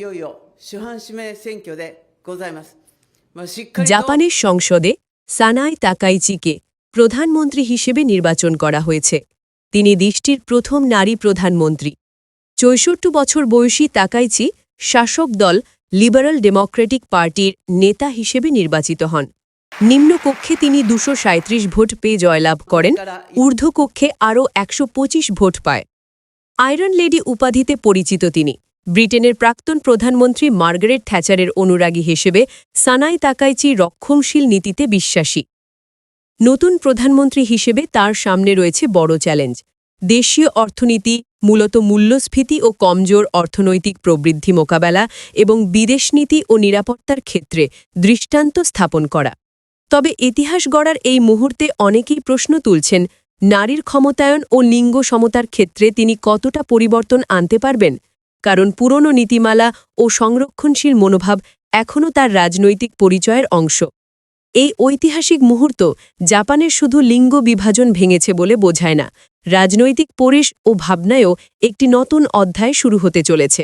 いよいよ主犯指名選挙でございます。まあ、しっかりと জাপানের সংসদে সানাই তাকাইচিকে প্রধানমন্ত্রী হিসেবে নির্বাচন করা হয়েছে তিনি দেশটির প্রথম নারী প্রধানমন্ত্রী চৌষট্টি বছর বয়সী তাকাইচি শাসক দল লিবারাল ডেমোক্রেটিক পার্টির নেতা হিসেবে নির্বাচিত হন নিম্নকক্ষে তিনি দুশো ভোট পেয়ে জয়লাভ করেন ঊর্ধ্বকক্ষে আরও একশো ভোট পায় আয়রন লেডি উপাধিতে পরিচিত তিনি ব্রিটেনের প্রাক্তন প্রধানমন্ত্রী মার্গারেট থ্যাচারের অনুরাগী হিসেবে সানাই তাকাইচি রক্ষণশীল নীতিতে বিশ্বাসী। নতুন প্রধানমন্ত্রী হিসেবে তার সামনে রয়েছে বড় চ্যালেঞ্জ। দেশীয় অর্থনীতি, মূলত মূল্যস্ফীতি ও কমজোর অর্থনৈতিক প্রবৃদ্ধি মোকাবেলা এবং বিদেশনীতি ও নিরাপত্তার ক্ষেত্রে দৃষ্টান্ত স্থাপন করা। তবে ইতিহাস গড়ার এই মুহূর্তে অনেকেই প্রশ্ন তুলছেন, নারীর ক্ষমতায়ন ও লিঙ্গ সমতার ক্ষেত্রে তিনি কতটা পরিবর্তন আনতে পারবেন? কারণ পুরনো নীতিমালা ও সংরক্ষণশীল মনোভাব এখনও তার রাজনৈতিক পরিচয়ের অংশ। এই ঐতিহাসিক মুহূর্ত জাপানের শুধু লিঙ্গ বিভাজন ভেঙেছে বলে বোঝায় না। রাজনৈতিক পরিস ও ভাবনায়ও একটি নতুন অধ্যায় শুরু হতে চলেছে।